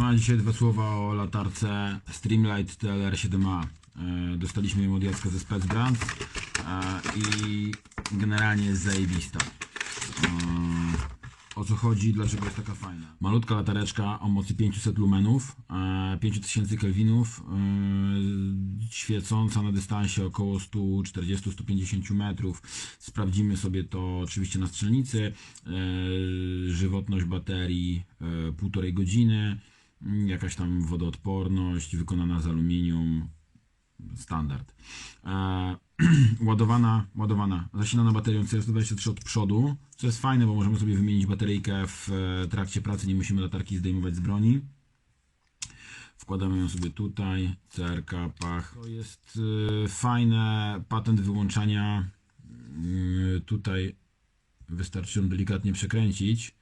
Siema, dzisiaj dwa słowa o latarce Streamlight TLR7A. E, Dostaliśmy ją od Jacka ze Specbrand e, i generalnie jest zajebista. E, O co chodzi, dlaczego jest taka fajna? Malutka latareczka o mocy 500 lumenów, e, 5000 kelwinów, świecąca na dystansie około 140-150 metrów. Sprawdzimy sobie to oczywiście na strzelnicy. Żywotność baterii półtorej godziny, jakaś tam wodoodporność wykonana z aluminium, standard. E, ładowana, ładowana, zasilana baterią CS123 od przodu, co jest fajne, bo możemy sobie wymienić bateryjkę w e, trakcie pracy, nie musimy latarki zdejmować z broni. Wkładamy ją sobie tutaj, CRK, pach. To jest e, fajne, patent wyłączania. Mm, Tutaj wystarczy ją delikatnie przekręcić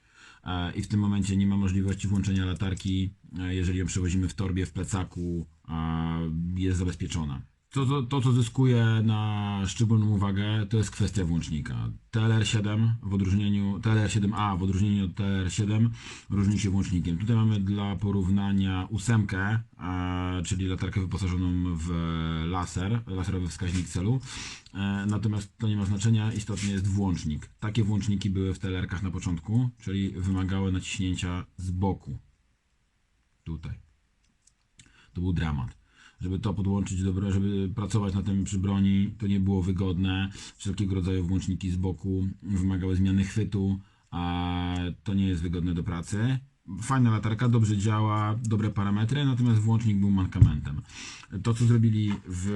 i w tym momencie nie ma możliwości włączenia latarki, e, jeżeli ją przewozimy w torbie, w plecaku, jest zabezpieczona. To, to, to, co zyskuje na szczególną uwagę, to jest kwestia włącznika. TLR7 w odróżnieniu, TLR7A w odróżnieniu od TLR7 różni się włącznikiem. Tutaj mamy dla porównania ósemkę, e, czyli latarkę wyposażoną w laser, laserowy wskaźnik celu. E, natomiast to nie ma znaczenia, istotny jest włącznik. Takie włączniki były w TLR-kach na początku, czyli wymagały naciśnięcia z boku. Tutaj. To był dramat. Żeby to podłączyć, do, żeby pracować na tym przy broni, to nie było wygodne. Wszelkiego rodzaju włączniki z boku wymagały zmiany chwytu, a to nie jest wygodne do pracy. Fajna latarka, dobrze działa, dobre parametry, natomiast włącznik był mankamentem. To, co zrobili w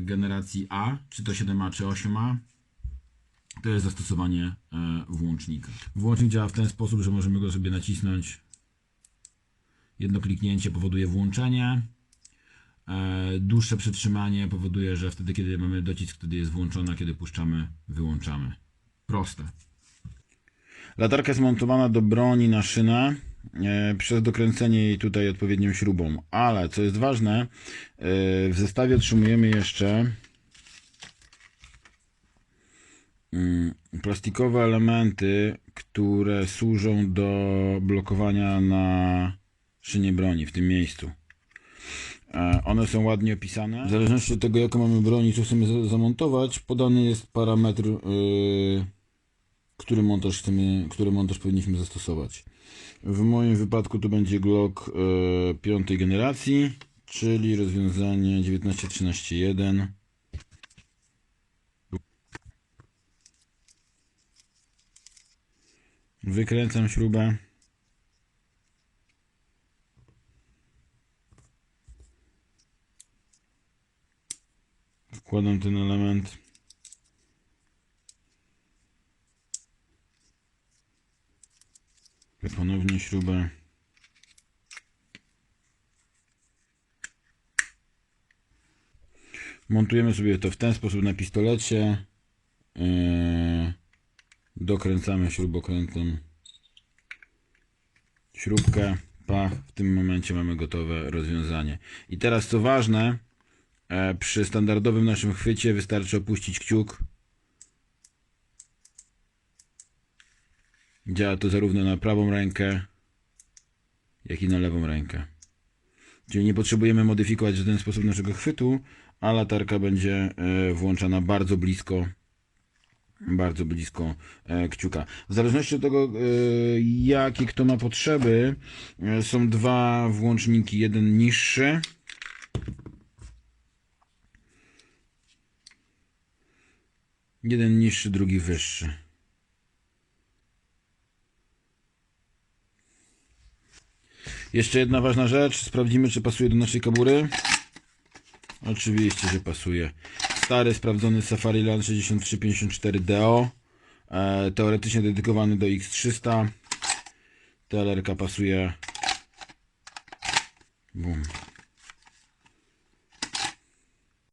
generacji A, czy to 7A, czy 8A, to jest zastosowanie e, włącznika. Włącznik działa w ten sposób, że możemy go sobie nacisnąć. Jedno kliknięcie powoduje włączenie. E, Dłuższe przytrzymanie powoduje, że wtedy, kiedy mamy docisk, wtedy jest włączona, kiedy puszczamy, wyłączamy. Proste. Latarka jest montowana do broni na szynę e, przez dokręcenie jej tutaj odpowiednią śrubą. Ale co jest ważne, e, w zestawie otrzymujemy jeszcze mm, plastikowe elementy, które służą do blokowania na szynie broni w tym miejscu. E, One są ładnie opisane. W zależności od tego, jaką mamy broń i co chcemy za- zamontować, podany jest parametr, yy, który montaż chcemy, który montaż powinniśmy zastosować. W moim wypadku to będzie Glock yy, piątej generacji, czyli rozwiązanie 19.13.1. Wykręcam śrubę. Wkładam ten element. Ponownie śrubę. Montujemy sobie to w ten sposób na pistolecie. Yy, dokręcamy śrubokrętem śrubkę. Pach. W tym momencie mamy gotowe rozwiązanie. I teraz co ważne, Przy standardowym naszym chwycie wystarczy opuścić kciuk. Działa to zarówno na prawą rękę, jak i na lewą rękę. Czyli nie potrzebujemy modyfikować w żaden sposób naszego chwytu, a latarka będzie e, włączana bardzo blisko bardzo blisko e, kciuka. W zależności od tego, e, jakie kto ma potrzeby, e, są dwa włączniki. Jeden niższy, Jeden niższy, drugi wyższy. Jeszcze jedna ważna rzecz. Sprawdzimy, czy pasuje do naszej kabury. Oczywiście, że pasuje. Stary, sprawdzony Safari Land 6354DO. E, teoretycznie dedykowany do X300. TLR pasuje. Bum.